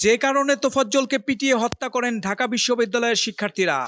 যে কারণে তোফাজ্জলকে পিটিয়ে হত্যা করেন ঢাকা বিশ্ববিদ্যালয়ের শিক্ষার্থীরা।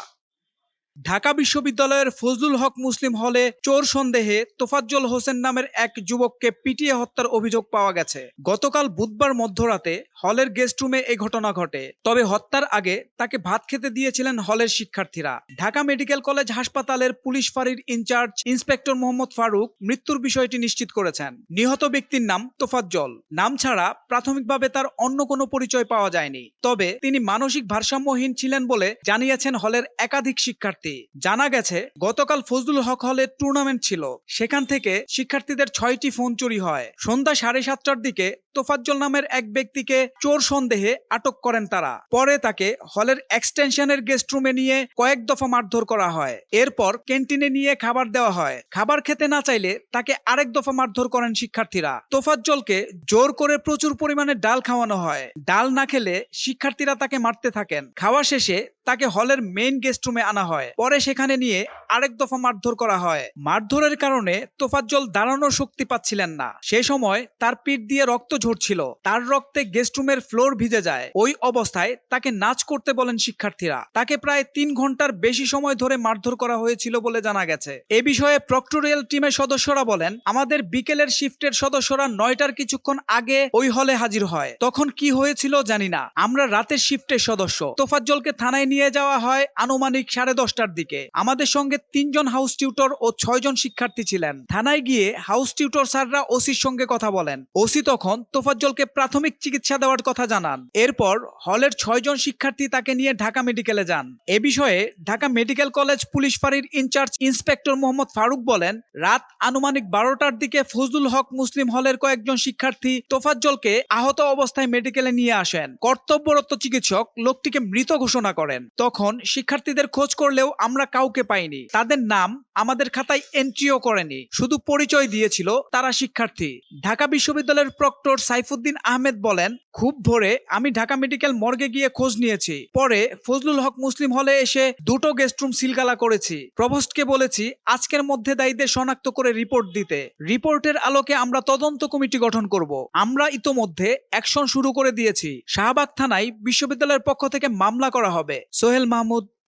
ঢাকা বিশ্ববিদ্যালয়ের ফজলুল হক মুসলিম হলে চোর সন্দেহে তোফাজ্জল হোসেন নামের এক যুবককে পিটিয়ে হত্যার অভিযোগ পাওয়া গেছে। গতকাল বুধবার মধ্যরাতে হলের গেস্ট রুমে এই ঘটনা ঘটে। তবে হত্যার আগে তাকে ভাত খেতে দিয়েছিলেন হলের শিক্ষার্থীরা। ঢাকা মেডিকেল কলেজ হাসপাতালের পুলিশ ফাঁড়ির ইনচার্জ ইন্সপেক্টর মোহাম্মদ ফারুক মৃত্যুর বিষয়টি নিশ্চিত করেছেন। নিহত ব্যক্তির নাম তোফাজ্জল। নাম ছাড়া প্রাথমিকভাবে তার অন্য কোনো পরিচয় পাওয়া যায়নি। তবে তিনি মানসিক ভারসাম্যহীন ছিলেন বলে জানিয়েছেন হলের একাধিক শিক্ষার্থী। জানা গেছে, গতকাল ফজলুল হক হলে টুর্নামেন্ট ছিল। সেখান থেকে শিক্ষার্থীদের ছয়টি ফোন চুরি হয়। সন্ধ্যা সাড়ে সাতটার দিকে তোফাজ্জল নামের এক ব্যক্তিকে চোর সন্দেহে আটক করেন তারা। পরে তাকে হলের এক্সটেনশনের গেস্ট রুমে নিয়ে কয়েক দফা মারধর করা হয়। এরপর ক্যান্টিনে নিয়ে খাবার দেওয়া হয়। খাবার খেতে না চাইলে তাকে আরেক দফা মারধর করেন শিক্ষার্থীরা। তোফাজ্জলকে জোর করে প্রচুর পরিমাণে ডাল খাওয়ানো হয়। ডাল না খেলে শিক্ষার্থীরা তাকে মারতে থাকেন। খাওয়া শেষে তাকে হলের মেইন গেস্ট রুমে আনা হয়। পরে সেখানে নিয়ে আরেক দফা মারধর করা হয়। মারধরের কারণে তোফাজ্জল দাঁড়ানোর শক্তি পাচ্ছিলেন না। সে সময় তার পিঠ দিয়ে রক্ত ঝরছিল। তার রক্তে গেস্ট রুমের ফ্লোর ভিজে যায়। ওই অবস্থায় তাকে নাচ করতে বলেন শিক্ষার্থীরা। তাকে প্রায় তিন ঘণ্টার বেশি সময় ধরে মারধর করা হয়েছিল বলে জানা গেছে। এ বিষয়ে প্রক্টোরিয়াল টিমের সদস্যরা বলেন, আমাদের বিকেলের শিফটের সদস্যরা নয়টার কিছুক্ষণ আগে ওই হলে হাজির হয়। তখন কি হয়েছিল জানি না। আমরা রাতের শিফটের সদস্য। তোফাজ্জলকে থানায় নিয়ে যাওয়া হয় আনুমানিক সাড়ে দশটার দিকে। আমাদের সঙ্গে তিনজন হাউস টিউটর ও ছয়জন শিক্ষার্থী ছিলেন। থানায় গিয়ে হাউস টিউটর স্যাররা ওসির সঙ্গে কথা বলেন। ওসি তখন তোফাজ্জলকে প্রাথমিক চিকিৎসা দেওয়ার কথা জানান। এরপর হলের ছয়জন শিক্ষার্থী তাকে নিয়ে ঢাকা মেডিকেলে যান। এ বিষয়ে ঢাকা মেডিকেল কলেজ পুলিশ ফাঁড়ির ইনচার্জ ইন্সপেক্টর মোহাম্মদ ফারুক বলেন, রাত আনুমানিক বারোটার দিকে ফজলুল হক মুসলিম হলের কয়েকজন শিক্ষার্থী তোফাজ্জলকে আহত অবস্থায় মেডিকেলে নিয়ে আসেন। কর্তব্যরত চিকিৎসক লোকটিকে মৃত ঘোষণা করেন। তখন শিক্ষার্থীদের খোঁজ করলেও আমরা কাউকে পাইনি। তাদের নাম আমাদের খাতায় এন্ট্রিও করেনি। শুধু পরিচয় দিয়েছিল তারা শিক্ষার্থী। ঢাকা বিশ্ববিদ্যালয়ের প্রক্টর সাইফুদ্দিন আহমেদ বলেন, খুব ভোরে আমি ঢাকা মেডিকেল মর্গে গিয়ে খোঁজ নিয়েছি। পরে ফজলুল হক মুসলিম হলে এসে দুটো গেস্ট রুম সিলগালা করেছি। প্রভোস্টকে বলেছি, আজকের মধ্যে দায়ীদের শনাক্ত করে রিপোর্ট দিতে। রিপোর্টের আলোকে আমরা তদন্ত কমিটি গঠন করব। আমরা ইতোমধ্যে অ্যাকশন শুরু করে দিয়েছি। শাহবাগ থানায় বিশ্ববিদ্যালয়ের পক্ষ থেকে মামলা করা হবে। সোহেল মাহমুদ